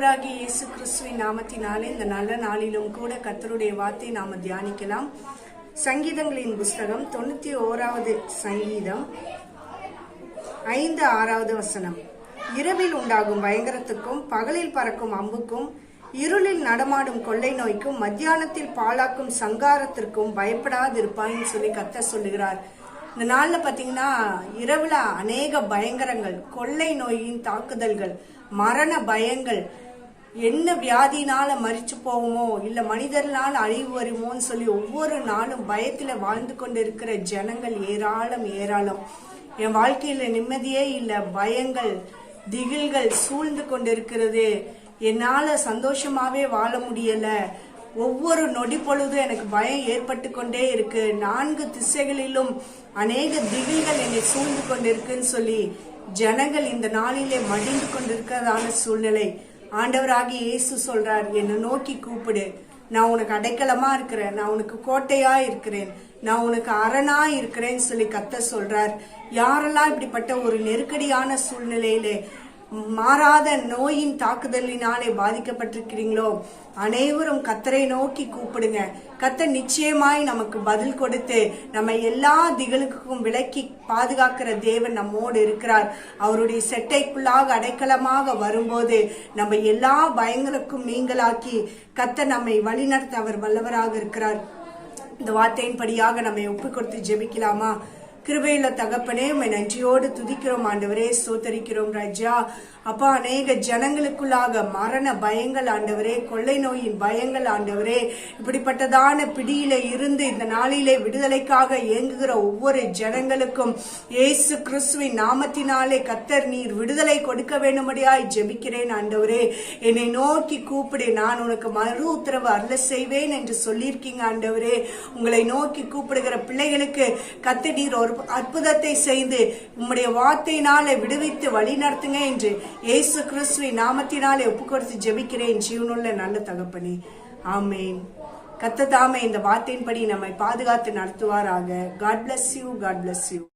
ஆண்டவராகிய இயேசு கிறிஸ்துவின் நாமத்தினாலே இந்த நல்ல நாளிலும் கூட கத்தருடைய வார்த்தை நாம தியானிக்கலாம். சங்கீதங்களின் புஸ்தகம் தொண்ணூத்தி ஓராவது சங்கீதம். ஐந்து ஆறாவது வசனம். இரவில் உண்டாகும் பயங்கரத்துக்கும் பகலில் பறக்கும் அம்புக்கும் இருளில் நடமாடும் கொள்ளை நோய்க்கும் மத்தியானத்தில் பாழாக்கும் சங்காரத்திற்கும் பயப்படாதிருப்பான்னு சொல்லி கத்த சொல்லுகிறார். இந்த நாளில் பார்த்தீங்கன்னா இரவில் அநேக பயங்கரங்கள் கொள்ளை நோயின் தாக்குதல்கள் மரண பயங்கள் என்ன வியாதினால மறிச்சு போவோமோ இல்ல மனிதர்களால் அழிவு வருமோன்னு சொல்லி ஒவ்வொரு நாளும் பயத்துல வாழ்ந்து கொண்டிருக்கிற ஜனங்கள் ஏராளம் ஏராளம். என் வாழ்க்கையில நிம்மதியே இல்ல பயங்கள் திகில்கள் சூழ்ந்து கொண்டிருக்கிறது. என்னால சந்தோஷமாவே வாழ முடியல. ஒவ்வொரு நொடி பொழுதும் எனக்கு பயம் ஏற்பட்டு கொண்டே இருக்கு. நான்கு திசைகளிலும் அநேக திகில்கள் என்னை சூழ்ந்து கொண்டிருக்குன்னு சொல்லி ஜனங்கள் இந்த நாளிலே மடிந்து கொண்டிருக்கிறதான சூழ்நிலை. ஆண்டவராகி இயேசு சொல்றார் என்னை நோக்கி கூப்பிடு. நான் உனக்கு அடைக்கலமா இருக்கிறேன். நான் உனக்கு கோட்டையா இருக்கிறேன். நான் உனக்கு அரணா இருக்கிறேன்னு சொல்லி கத்த சொல்றார். யாரெல்லாம் இப்படிப்பட்ட ஒரு நெருக்கடியான சூழ்நிலையிலே மாறாத நோயின் தாக்குதலினாலே பாதிக்கப்பட்டிருக்கிறீங்களோ அனைவரும் கத்தரை நோக்கி கூப்பிடுங்க. கத்த நிச்சயமாய் நமக்கு பதில் கொடுத்து நம்ம எல்லா திகளுக்கும் விலக்கி பாதுகாக்கிற தேவன் நம்மோடு இருக்கிறார். அவருடைய செட்டைக்குள்ளாக அடைக்கலமாக வரும்போது நம்ம எல்லா பயங்களுக்கும் நீங்களாக்கி கத்த நம்மை வழிநடத்த அவர் வல்லவராக இருக்கிறார். இந்த வார்த்தையின்படியாக நம்மை ஒப்பு கொடுத்து ஜெபிக்கலாமா? கிருபையில தகப்பனே உண்மை நன்றியோடு துதிக்கிறோம் ஆண்டவரே சோத்தரிக்கிறோம் ராஜா. அப்பா அநேக ஜனங்களுக்குள்ளாக மரண பயங்கள் ஆண்டவரே கொள்ளை நோயின் பயங்கள் ஆண்டவரே. இப்படிப்பட்டதான பிடியில இருந்து இந்த நாளிலே விடுதலைக்காக இயங்குகிற ஒவ்வொரு ஜனங்களுக்கும் இயேசு கிறிஸ்துவின் நாமத்தினாலே கத்தர் நீர் விடுதலை கொடுக்க வேண்டும்படியாய் ஜெபிக்கிறேன் ஆண்டவரே. என்னை நோக்கி கூப்பிடு நான் உனக்கு மறு உத்தரவு அருள செய்வேன் என்று சொல்லியிருக்கீங்க ஆண்டவரே. உங்களை நோக்கி கூப்பிடுகிற பிள்ளைகளுக்கு கத்த நீர் ஒரு அற்புதத்தை செய்து உம்முடைய வார்த்தையினாலே விடுவித்து வழி நடத்துங்க என்று இயேசு கிறிஸ்துவின் நாமத்தினாலே ஒப்பு கொடுத்து ஜெபிக்கிறேன். ஜீவனுள்ள நல்ல தகப்பனே. ஆமேன். கத்த தாமே இந்த வார்த்தையின்படி நம்மை பாதுகாத்து நடத்துவாராக. God bless you God bless you